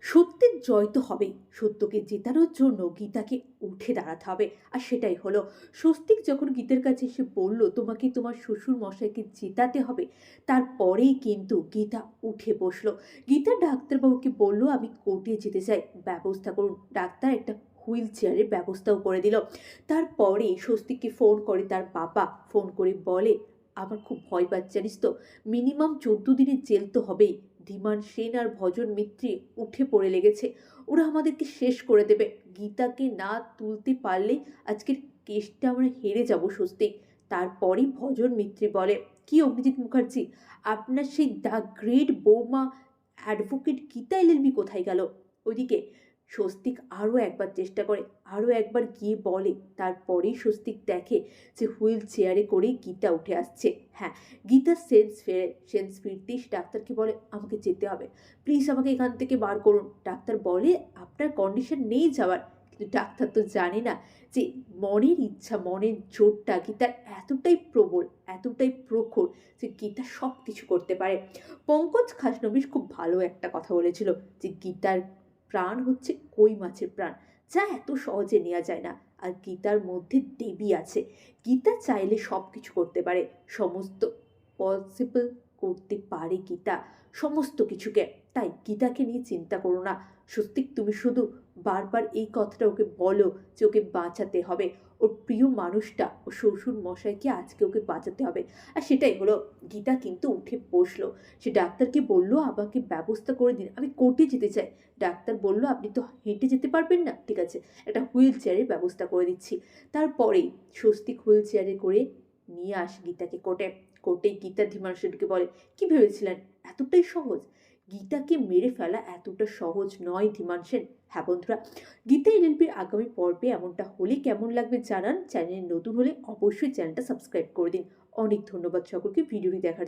সত্যের জয় তো হবেই সত্যকে জেতানোর জন্য গীতাকে উঠে দাঁড়াতে হবে। আর সেটাই হলো, স্বস্তিক যখন গীতার কাছে এসে বলল, তোমাকে তোমার শ্বশুর মশাইকে জেতাতে হবে তারপরেই কিন্তু গীতা উঠে বসল। গীতা ডাক্তারবাবুকে বলল, আমি কোর্টে যেতে চাই, ব্যবস্থা করুন। ডাক্তার একটা হুইল চেয়ারের ব্যবস্থাও করে দিল। তারপরে স্বস্তিককে ফোন করে তার বাবা। ফোন করে বলে, আমার খুব ভয় পাচ্ছে, জানিস তো? মিনিমাম চোদ্দ দিনের জেল তো হবেই। ধীমান সেন আর ভজন মিত্রী উঠে পড়ে লেগেছে। ওরা আমাদেরকে শেষ করে দেবে। গীতাকে না তুলতে পারলে আজকের কেসটা আমরা হেরে যাব স্বস্তি। তারপরই ভজন মিত্রী বলে, কি অভিজিৎ মুখার্জি, আপনার সেই দ্য গ্রেট বৌমা অ্যাডভোকেট গীতা এলএলবি কোথায় গেল? ওইদিকে স্বস্তিক আরও একবার চেষ্টা করে, আরও একবার গিয়ে বলে। তারপরেই স্বস্তিক দেখে যে হুইল চেয়ারে করেই গীতা উঠে আসছে। হ্যাঁ গীতার সেন্স ফেরে, সেন্স ফিরতেই ডাক্তারকে বলে, আমাকে যেতে হবে। প্লিজ আমাকে এখান থেকে বার করুন। ডাক্তার বলে, আপনার কন্ডিশন নেই যাওয়ার। কিন্তু ডাক্তার তো জানে না যে মনের ইচ্ছা, মনের জোরটা গীতার এতটাই প্রবল, এতটাই প্রখর যে গীতা সব কিছু করতে পারে। পঙ্কজ খাসনবিশ খুব ভালো একটা কথা বলেছিল যে গীতার প্রাণ হচ্ছে কই মাছের প্রাণ। যা এত সহজে নেওয়া যায় না। আর গীতার মধ্যে দেবী আছে। গীতা চাইলে সব কিছু করতে পারে। সমস্ত পসিবল করতে পারে গীতা। সমস্ত কিছুকে। তাই গীতাকে নিয়ে চিন্তা করো না। স্বস্তিক তুমি শুধু বারবার এই কথাটা ওকে বলো যে ওকে বাঁচাতে হবে। ওর প্রিয় মানুষটা ও শ্বশুর মশাইকে আজকে ওকে বাঁচাতে হবে। আর সেটাই হলো, গীতা কিন্তু উঠে বসল। সে ডাক্তারকে বলল, আমাকে ব্যবস্থা করে দিন। আমি কোর্টে যেতে চাই। ডাক্তার বলল, আপনি তো হেঁটে যেতে পারবেন না। ঠিক আছে, একটা হুইল চেয়ারের ব্যবস্থা করে দিচ্ছি। তারপরেই স্বস্তিক হুইল চেয়ারে করে নিয়ে আসে গীতাকে কোর্টে। কোর্টে গীতা ধীমাংশুকে বলে, কি ভেবেছিলেন? এতটাই সহজ? গীতাকে মেরে ফেলা এতটা সহজ নয়, ধীমান সেন। হ্যাঁ বন্ধুরা, গীতা এলএলপির আগামী পর্বে এমনটা হলে কেমন লাগবে জানান। চ্যানেল নতুন হলে অবশ্যই চ্যানেলটা সাবস্ক্রাইব করে দিন। অনেক ধন্যবাদ সকলকে ভিডিওটি দেখার